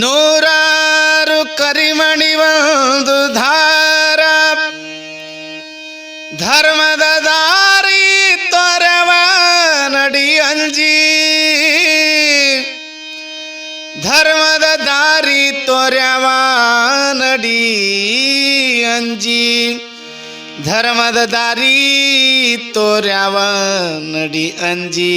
ನೂರಾರು ಕರಿಮಣಿ ಒಂದು ಧಾರ. ಧರ್ಮದ ದಾರಿ ತೊರೆವ ನಡಿ ಅಂಜಿ. ಧರ್ಮದ ದಾರಿ ತೊರೆವ ನಡಿ ಅಂಜಿ. ಧರ್ಮದ ದಾರಿ ತೋರ್ಯಾವ ನಡಿ ಅಂಜಿ.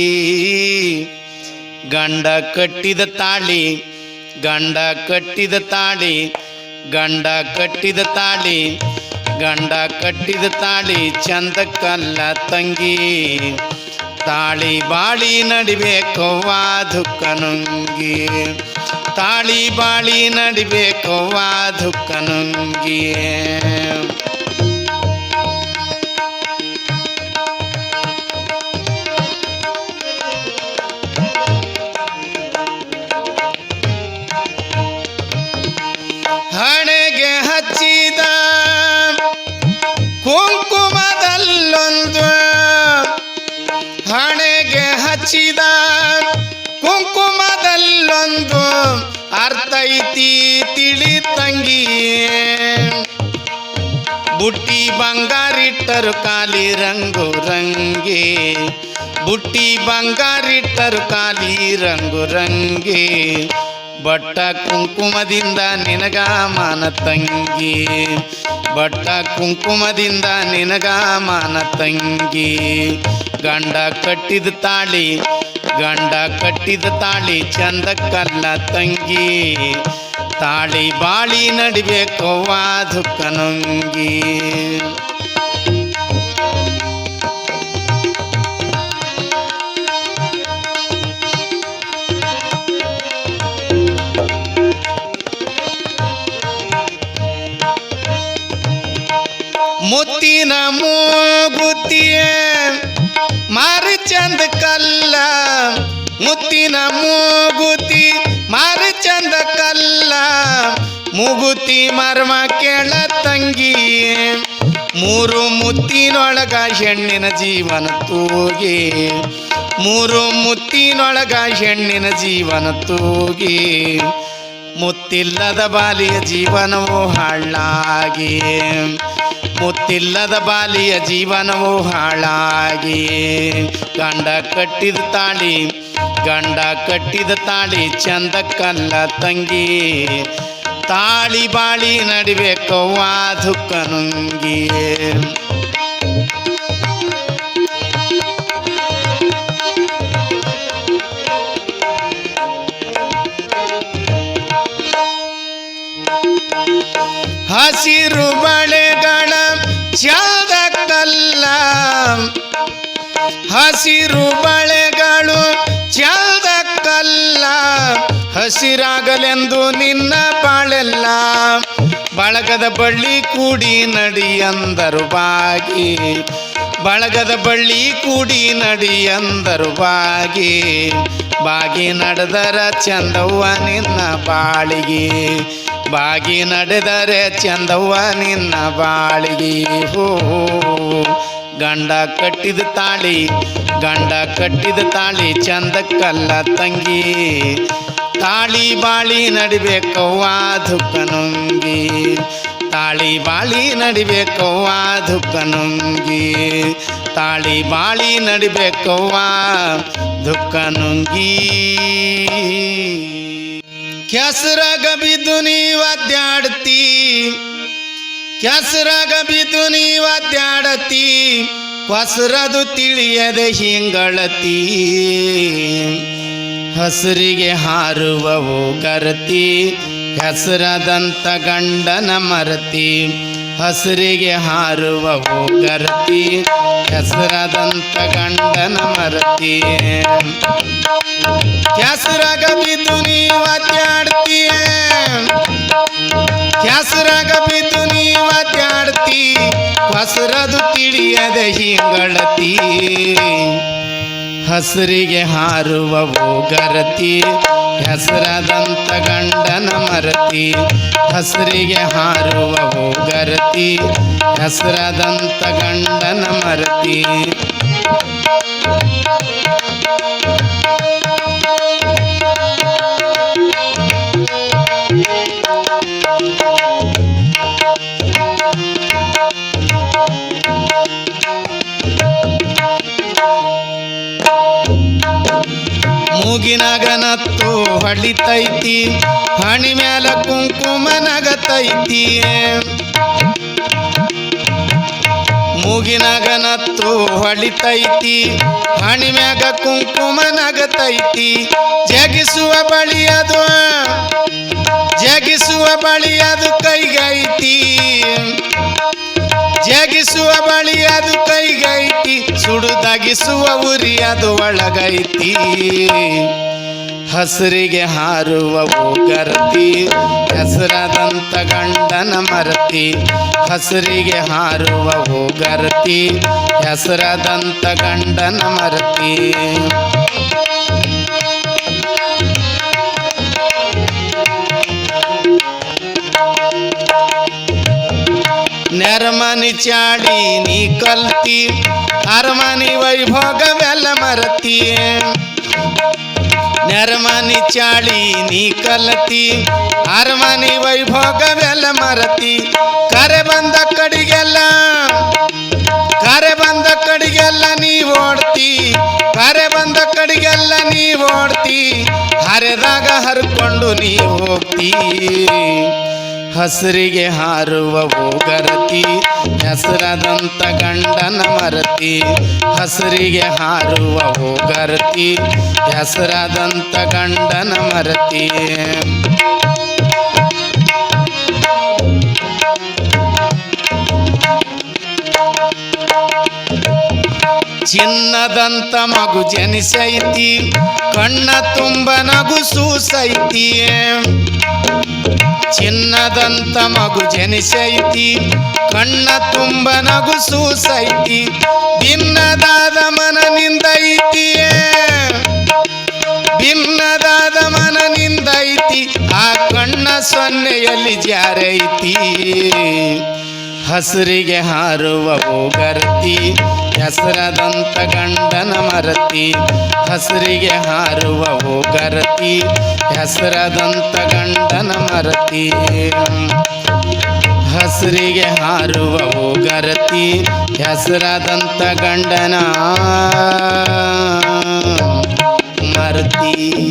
ಗಂಡ ಕಟ್ಟಿದ ತಾಳಿ ಗಂಡ ಕಟ್ಟಿದ ತಾಳಿ, ಗಂಡ ಕಟ್ಟಿದ ತಾಳಿ, ಗಂಡ ಕಟ್ಟಿದ ತಾಳಿ ಚಂದ ಕಲ್ಲ ತಂಗಿ. ತಾಳಿ ಬಾಳಿ ನಡಿಬೇಕವ್ವ ದುಃಖ ನುಂಗಿ. ತಾಳಿ ಬಾಳಿ ನಡಿಬೇಕವ್ವ ದುಃಖ ನುಂಗಿ. ಅರ್ಥ ಐತಿ ತಿಳಿ ತಂಗಿ. ಬುಟ್ಟಿ ಬಂಗಾರಿಟ್ಟರು ಕಾಲಿ ರಂಗು ರಂಗೆ. ಬುಟ್ಟಿ ಬಂಗಾರಿಟ್ಟರು ಕಾಲಿ ರಂಗು ರಂಗೆ. ಬಟ್ಟ ಕುಂಕುಮದಿಂದ ನಿನಗ ಮಾನ ತಂಗಿ. ಬಟ್ಟ ಕುಂಕುಮದಿಂದ ನಿನಗ ಮಾನ ತಂಗಿ. ಗಂಡ ಕಟ್ಟಿದ ತಾಳಿ ಗಂಡ ಕಟ್ಟಿದ ತಾಳಿ ಚಂದ ಕಲ್ಲ ತಂಗಿ. ತಾಳಿ ಬಾಳಿ ನಡಿಬೇಕವ್ವ ದುಃಖ ನಂಗಿ. ಮುತ್ತಿನ ಮೂಗುತ್ತಿಯೇ ಚಂದ ಕಲ್ಲ, ಮುತ್ತಿನ ಮೂಗುತಿ, ಮಾರಿ ಚಂದ ಕಲ್ಲ, ಮೂಗುತಿ ಮರ್ಮ ಕೇಳ ತಂಗಿ. ಮೂರು ಮುತ್ತಿನೊಳಗ ಹೆಣ್ಣಿನ ಜೀವನ ತೂಗಿ, ಮೂರು ಮುತ್ತಿನೊಳಗ ಹೆಣ್ಣಿನ ಜೀವನ ತೂಗಿ, ಮುತ್ತಿಲ್ಲದ ಬಾಲಿಯ ಜೀವನವು ಹಾಳಾಗಿ. ಮುತ್ತಿಲ್ಲದ ಬಾಲಿಯ ಜೀವನವು ಹಾಳಾಗಿ. ಗಂಡ ಕಟ್ಟಿದ ತಾಳಿ, ಗಂಡ ಕಟ್ಟಿದ ತಾಳಿ ಚಂದ ಕಲ್ಲ ತಂಗಿ. ತಾಳಿ ಬಾಳಿ ನಡುವೆ ದುಃಖ ಕನುಂಗಿ ಹಸಿರು ಬಳೆಗಳ ಚಂದ ಕಲ್ಲ ಹಸಿರು ಬಳೆಗಳು ಚಾದಕ್ಕಲ್ಲ ಕಲ್ಲ ಹಸಿರಾಗಲೆಂದು ನಿನ್ನ ಬಾಳೆಲ್ಲ ಬಳಗದ ಬಳ್ಳಿ ಕೂಡಿ ನಡಿಯಂದರು ಬಾಗಿ. ಬಳಗದ ಬಳ್ಳಿ ಕೂಡಿ ನಡಿಯಂದರು ಬಾಗಿ. ಬಾಗಿ ನಡೆದರ ಚಂದವ್ವ ನಿನ್ನ ಬಾಳಿಗೆ ಬಾಗಿ ನಡೆದರೆ ಚಂದವ್ವ ನಿನ್ನ ಬಾಳಿಗೆ. ಹೋ, ಗಂಡ ಕಟ್ಟಿದ ತಾಳಿ, ಗಂಡ ಕಟ್ಟಿದ ತಾಳಿ ಚಂದಕ್ಕಲ್ಲ ತಂಗಿ. ತಾಳಿ ಬಾಳಿ ನಡಿಬೇಕವ್ವ ದುಃಖ ನುಂಗಿ. ತಾಳಿ ಬಾಳಿ ನಡಿಬೇಕವ್ವ ದುಃಖ ನುಂಗಿ. ತಾಳಿ ಬಾಳಿ ನಡಿಬೇಕವ್ವ ದುಃಖ ನುಂಗಿ. ಕೆಸರಾಗ ಬಿದ್ದು ನೀವ್ ಅಡ್ಡಾಡ್ತಿ ಕೆಸರಾಗ ಬಿದ್ದು ನೀವ್ ಅಡ್ಡಾಡತಿ ಕೊಸರದು ತಿಳಿಯದೆ ಹಿಂಗಳತಿ? ಹಸಿರಿಗೆ ಹಾರುವವು ಕರತಿ ಹೆಸರದಂತ ಗಂಡನ ಮರತಿ. ಹಸಿರಿಗೆ ಹಾರುವ ಗರತಿ ಹೆಸರದಂತ ಗಂಡನ ಮರತಿ. ಕೆಸರಾಗ ಬಿದ್ದು ನೀವ್ ಅಡ್ಡಾಡ್ತೀಯ ಕೆಸರಾಗ ಬಿದ್ದು ನೀವ್ ಅಡ್ಡಾಡ್ತಿ ಹೊಸರದು ತಿಳಿಯದ ಹಿಂಗಳತಿ ಹಸಿರಿಗೆ ಹಾರುವವು ಗರತಿ ಹೆಸರಾದಂತ ಗಂಡನ ಮರತಿ ಹಸರಿಗೆ ಹಾರುವ ಹೋಗರತಿ. ಹೆಸರಾದಂತ ಗಂಡನ ಮರತಿ. ಮೂಗಿನಾಗ ನತ್ತು ಹೊಳಿತೈತಿ ಹಣಿ ಮ್ಯಾಲ ಕುಂಕುಮ ನಗತೈತಿ. ನತ್ತು ಹೊಳಿತೈತಿ ಹಣಿ ಮ್ಯಾಗ ಕುಂಕುಮ ನಗತೈತಿ. ಜಗಿಸುವ ಬಳಿಯದು ಜಗಿಸುವ ಬಳಿಯದು ಕೈಗೈತಿ. ಜಗಿಸುವ ಬಳಿ ಅದು ಕೈಗೈತಿ, ಸುಡುದಗಿಸುವ ಉರಿ ಅದು ಒಳಗೈತಿ. ಹಸರಿಗೆ ಹಾರುವ ಗರ್ತಿ ಹೆಸರಾದಂತ ಗಂಡನ ಮರತಿ. ಹಸರಿಗೆ ಹಾರುವ ಗರತಿ ಹೆಸರಾದಂತ ಗಂಡನ ಮರತಿ. ನೆರಮನಿ ಚಾಡಿ ನೀ ಕಲ್ತಿ, ಅರಮನಿ ವೈಭೋಗವೆಲ್ಲ ಮರತಿ. ನೆರಮನಿ ಚಾಳಿ ನೀ ಕಲತಿ, ಅರಮನಿ ವೈಭೋಗವೆಲ್ಲ ಮರತಿ. ಕರೆ ಬಂದ ಕಡಿಗೆಲ್ಲ, ಕರೆ ಬಂದ ಕಡಿಗೆಲ್ಲ ನೀ ಓಡ್ತಿ. ಕರೆ ಬಂದ ಕಡಿಗೆಲ್ಲ ನೀ ಓಡ್ತಿ, ಹರೆದಾಗ ಹರ್ಕೊಂಡು ನೀ ಹೋಗ್ತಿ. ಹಸರಿಗೆ ಹಾರುವ ಗರತಿ ಹೆಸರದಂತ ಗಂಡನ ಮರತಿ. ಹಸರಿಗೆ ಹಾರುವ ಗರತಿ ಹೆಸರದಂತ ಗಂಡನ ಮರತಿ. ಚಿನ್ನದಂತ ಮಗು ಜನಿಸೈತಿ, ಕಣ್ಣ ತುಂಬ ನಗು ಸೂಸೈತಿ. ಚಿನ್ನದಂತ ಮಗು ಜನಿಸೈತಿ, ಕಣ್ಣ ತುಂಬ ನಗು ಸೂಸೈತಿ. ಭಿನ್ನದಾದ ಮನನಿಂದೈತಿ ಭಿನ್ನದಾದ ಮನನಿಂದೈತಿ ಆ ಕಣ್ಣ ಸೊನ್ನೆಯಲ್ಲಿ ಜಾರೈತಿ. ಹಸರಿಗೆ ಹಾರುವ ಗರತಿ ಹೆಸರಾದಂತ ಗಂಡನ ಮರತಿ. ಹಸರಿಗೆ ಹಾರುವ ಗರತಿ ಹೆಸರಾದಂತ ಗಂಡನ ಮರತಿ. ಹಸರಿಗೆ ಹಾರುವ ಗರತಿ ಹೆಸರಾದಂತ ಗಂಡನ ಮರತಿ.